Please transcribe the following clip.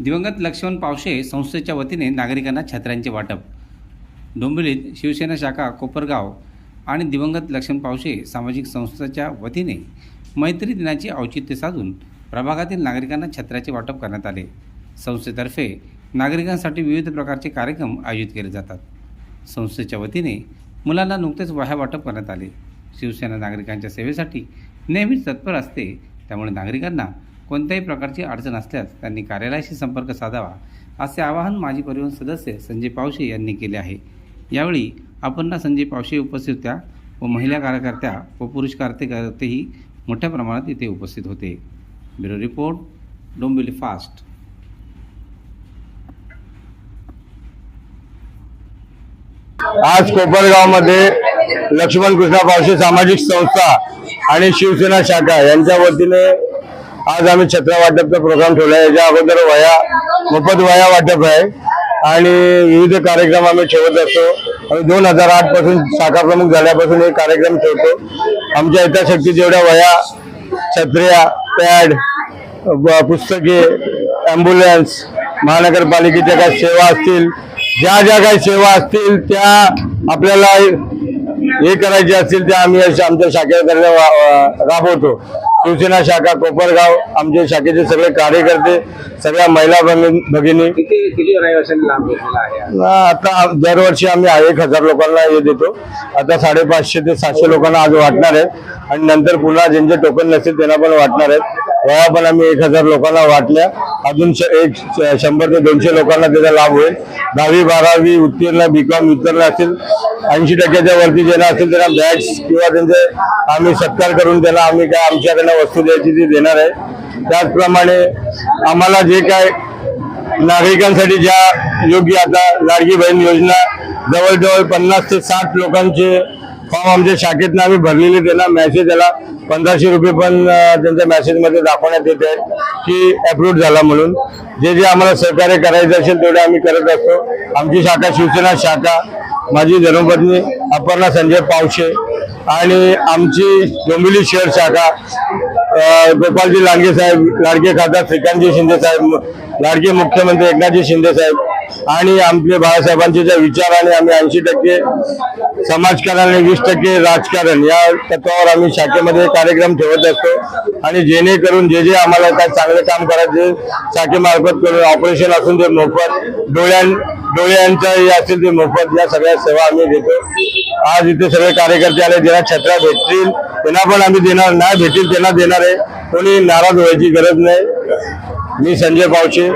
दिवंगत लक्ष्मण पावशे संस्थेच्या वतीने नागरिकांना छत्र्यांचे वाटप. डोंबिवलीत शिवसेना शाखा कोपरगाव आणि दिवंगत लक्ष्मण पावशे सामाजिक संस्थेच्या वतीने मैत्री दिनाचे औचित्य साधून प्रभागातील नागरिकांना छत्र्याचे वाटप करण्यात आले. संस्थेतर्फे नागरिकांसाठी विविध प्रकारचे कार्यक्रम आयोजित केले जातात. संस्थेच्या वतीने मुलांना नुकतेच वह्या वाटप करण्यात आले. शिवसेना नागरिकांच्या सेवेसाठी नेहमीच तत्पर असते. त्यामुळे नागरिकांना कोणत्याही प्रकारची अडचण असल्यास त्यांनी कार्यालयाशी संपर्क साधावा असे आवाहन माजी परिवहन सदस्य संजय पावशे यांनी केले आहे. यावेळी अपर्णा संजय पावशे उपस्थित होत्या व महिला कार्यकर्त्या व पुरुष कार्यकर्तेही मोठ्या प्रमाणात इथे उपस्थित होते. Bureau report Dombivli fast. आज कोपरगावमध्ये लक्ष्मण कृष्णा पावशे सामाजिक संस्था आणि शिवसेना शाखा यांच्या वतीने आज आम्ही छत्रा वाटपचा प्रोग्राम ठेवला आहे. याच्या अगोदर वया मोफत वया वाटप आहे. आणि विविध कार्यक्रम आम्ही ठेवत असतो. आम्ही दोन हजार आठपासून शाखा प्रमुख झाल्यापासून हे कार्यक्रम ठेवतो. आमच्या यथाशक्ती जेवढ्या वया छत्र्या पॅड ब- पुस्तके ॲम्ब्युलन्स महानगरपालिकेच्या काही सेवा असतील ज्या ज्या काही सेवा असतील त्या आपल्याला हे करायचे असतील त्या आम्ही अशा आमच्या शाखेकडे राबवतो. शिवसेना शाखा कोपरगाव आमचे शाखेचे सगळे कार्यकर्ते सगळ्या महिला भगिनी भगिनी. किती किती रहिवाशांनी लाभ घेतलेला आहे? ना, आता दरवर्षी आम्ही एक हजार लोकांना हे देतो. आता साडेपाचशे ते सातशे लोकांना आज वाटणार आहेत आणि नंतर पुन्हा ज्यांचे टोकन नसतील त्यांना पण वाटणार आहेत वया पण आम्ही एक हजार लोकांना वाटल्या. अजून श- एक श- शंभर ते दोनशे लोकांना त्याचा लाभ होईल. दहावी बारावी उत्तीर्ण बीकॉम उत्तीर्ण असतील. ऐंशी टक्क्याच्या वरती ज्यांना असतील त्यांना बॅग्स किंवा त्यांचे आम्ही सत्कार करून त्यांना आम्ही काय आमच्याकडनं वस्तू द्यायची ती देणार आहे. त्याचप्रमाणे आम्हाला जे काय नागरिकांसाठी ज्या योग्य आता लाडकी बहीण योजना जवळजवळ पन्नास ते साठ लोकांचे फॉर्म आमच्या शाखेतनं आम्ही भरलेले त्यांना मेसेज आला. पंधराशे रुपये पण त्यांच्या मेसेजमध्ये दाखवण्यात येत आहे की अप्रूव्ह झाला म्हणून. जे जे आम्हाला सहकार्य करायचं असेल तेवढे आम्ही करत असतो. आमची शाखा शिवसेना शाखा माझी धर्मपत्नी अपर्णा संजय पावशे आणि आमची डोंबिवली शहर शाखा गोपालजी लांडगे साहेब लाडके खासदार श्रीकांतजी शिंदे साहेब लाडके मुख्यमंत्री एकनाथजी शिंदे साहेब आणि आमचे बाळासाहेबांचे ज्या विचाराने आम्ही ऐंशी टक्के समाजकारण आणि वीस टक्के राजकारण या तत्वावर आम्ही शाखेमध्ये कार्यक्रम ठेवत असतो. आणि जेणेकरून जे जे आम्हाला काय चांगलं काम करायचे शाखेमार्फत करून ऑपरेशन असून ते मोफत डोळ्यां डोळ्यांचं हे असेल ते मोफत या सगळ्या सेवा आम्ही देतो. आज इथे सगळे कार्यकर्ते आले ज्यांना छत्र्या भेटतील त्यांना पण आम्ही देणार नाही भेटतील त्यांना देणार आहे. कोणी नाराज व्हायची गरज नाही. मी संजय पावचे